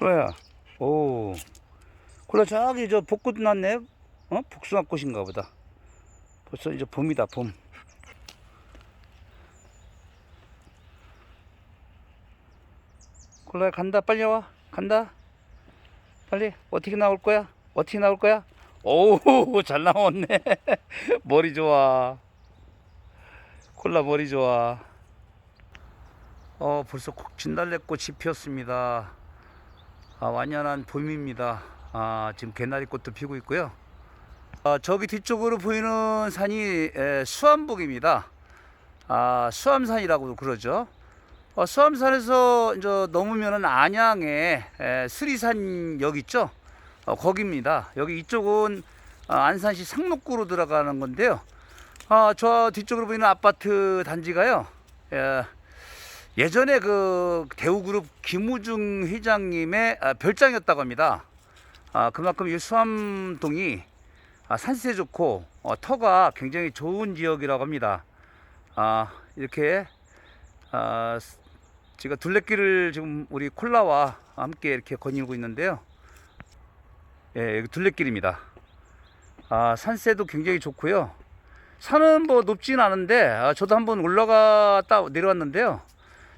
콜라야. 오. 콜라 저기 저 벚꽃 났네. 어? 복숭아꽃인가 보다. 벌써 이제 봄이다, 봄. 콜라야 간다. 빨리 와. 간다. 빨리. 어떻게 나올 거야? 어떻게 나올 거야? 오, 잘 나왔네. 머리 좋아. 콜라 머리 좋아. 어, 벌써 콕 진달래꽃이 피었습니다. 아, 완연한 봄입니다. 아, 지금 개나리꽃도 피고 있고요. 아, 저기 뒤쪽으로 보이는 산이 에, 수암봉입니다. 아, 수암산이라고 그러죠. 어, 수암산에서 이제 넘으면은 안양에 에, 수리산역 있죠. 어, 거기입니다. 여기 이쪽은 어, 안산시 상록구로 들어가는 건데요. 아, 저 뒤쪽으로 보이는 아파트 단지가요. 예, 예전에 그 대우그룹 김우중 회장님의 아, 별장이었다고 합니다. 아, 그만큼 이 수암동이 아, 산세 좋고 어, 터가 굉장히 좋은 지역이라고 합니다. 아, 이렇게 아, 스- 제가 둘레길을 지금 우리 콜라와 함께 이렇게 거닐고 있는데요. 예, 여기 둘레길입니다. 아, 산세도 굉장히 좋고요. 산은 뭐 높진 않은데 아, 저도 한번 올라갔다 내려왔는데요.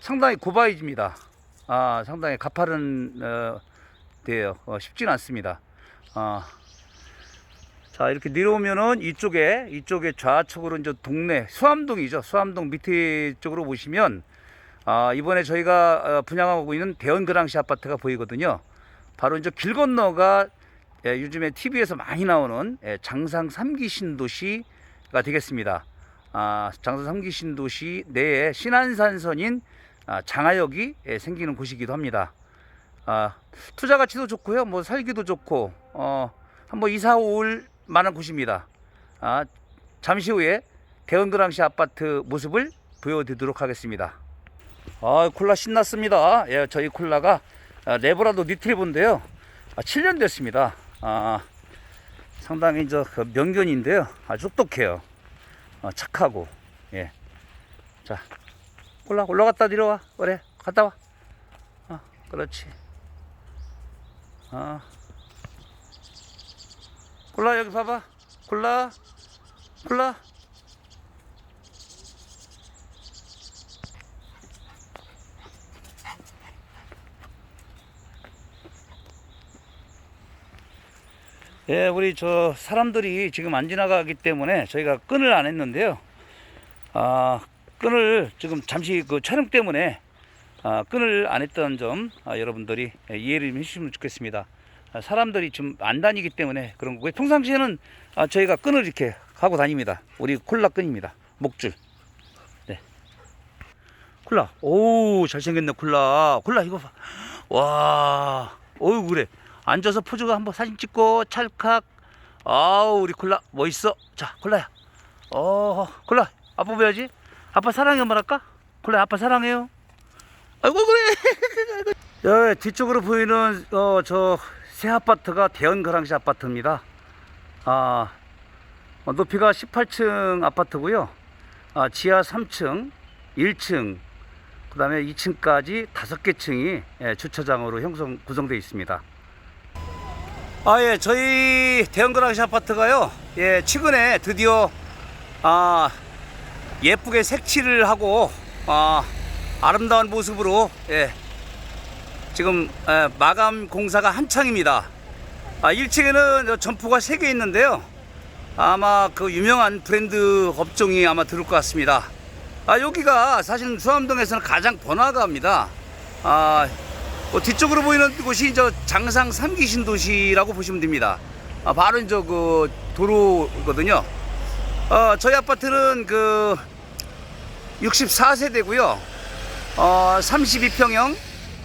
상당히 고바이집니다. 아, 상당히 가파른 어, 데요. 어, 쉽진 않습니다. 아, 자 이렇게 내려오면은 이쪽에 이쪽에 좌측으로 이제 동네 수암동이죠. 수암동 밑에 쪽으로 보시면 아, 이번에 저희가 어, 분양하고 있는 대원 그랑시 아파트가 보이거든요. 바로 이제 길 건너가 예, 요즘에 TV에서 많이 나오는 예, 장상 삼기 신도시가 되겠습니다. 아, 장상 삼기 신도시 내에 신안산선인 아, 장하역이 예, 생기는 곳이기도 합니다. 아, 투자 가치도 좋고요. 뭐 살기도 좋고 어, 한번 이사 올 만한 곳입니다. 아, 잠시 후에 대원그랑시 아파트 모습을 보여드리도록 하겠습니다. 아, 콜라 신났습니다. 예, 저희 콜라가 아, 레브라도 니트리브인데요. 아, 7년 됐습니다. 아, 상당히 저그 명견인데요. 아주 똑똑해요. 어, 착하고. 예. 자, 콜라 올라갔다 내려와. 그래, 갔다 와. 어, 그렇지. 아. 콜라 여기 봐봐. 콜라, 콜라. 예, 우리 저 사람들이 지금 안 지나가기 때문에 저희가 끈을 안 했는데요. 아, 끈을 지금 잠시 그 촬영 때문에 아, 끈을 안 했던 점 아, 여러분들이 이해를 해주시면 좋겠습니다. 아, 사람들이 좀 안 다니기 때문에 그런 거고요. 평상시에는 아, 저희가 끈을 이렇게 하고 다닙니다. 우리 콜라 끈입니다. 목줄. 네. 콜라. 오, 잘생겼네, 콜라. 콜라, 이거 봐. 와, 어유 그래. 앉아서 포즈가 한번 사진 찍고 찰칵. 아우, 우리 콜라 멋있어. 자, 콜라야. 어, 콜라. 아빠 봐야지. 아빠 사랑해 한번 할까? 콜라, 아빠 사랑해요. 아이고 그래. 야, 뒤쪽으로 보이는 어, 저 새 아파트가 대연 가랑시 아파트입니다. 아, 어, 높이가 18층 아파트고요. 아, 지하 3층, 1층, 그 다음에 2층까지 다섯 개 층이 예, 주차장으로 형성 구성되어 있습니다. 아, 예, 저희 대형그랑시 아파트가요, 예, 최근에 드디어, 아, 예쁘게 색칠을 하고, 아, 아름다운 모습으로, 예, 지금, 예, 마감 공사가 한창입니다. 아, 1층에는 점포가 3개 있는데요. 아마 그 유명한 브랜드 업종이 아마 들을 것 같습니다. 아, 여기가 사실 수암동에서는 가장 번화가입니다. 아, 어, 뒤쪽으로 보이는 곳이 저 장상 삼기 신도시라고 보시면 됩니다. 아, 바로 이제 그 도로거든요. 어, 저희 아파트는 그 64세대고요. 어, 32평형,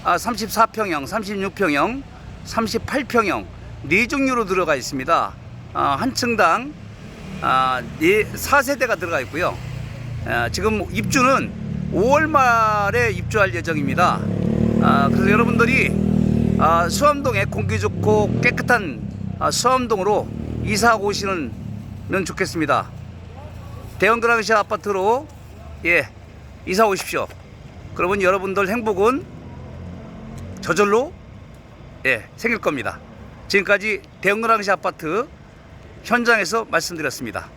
아, 34평형, 36평형, 38평형 네 종류로 들어가 있습니다. 아, 한 층당 아, 네, 4세대가 들어가 있고요. 아, 지금 입주는 5월 말에 입주할 예정입니다. 아, 그래서 여러분들이 아, 수암동에 공기 좋고 깨끗한 아, 수암동으로 이사 오시는 면 좋겠습니다. 대형 그랑시 아파트로 예 이사 오십시오. 그러면 여러분들 행복은 저절로 예, 생길 겁니다. 지금까지 대흥그랑시 아파트 현장에서 말씀드렸습니다.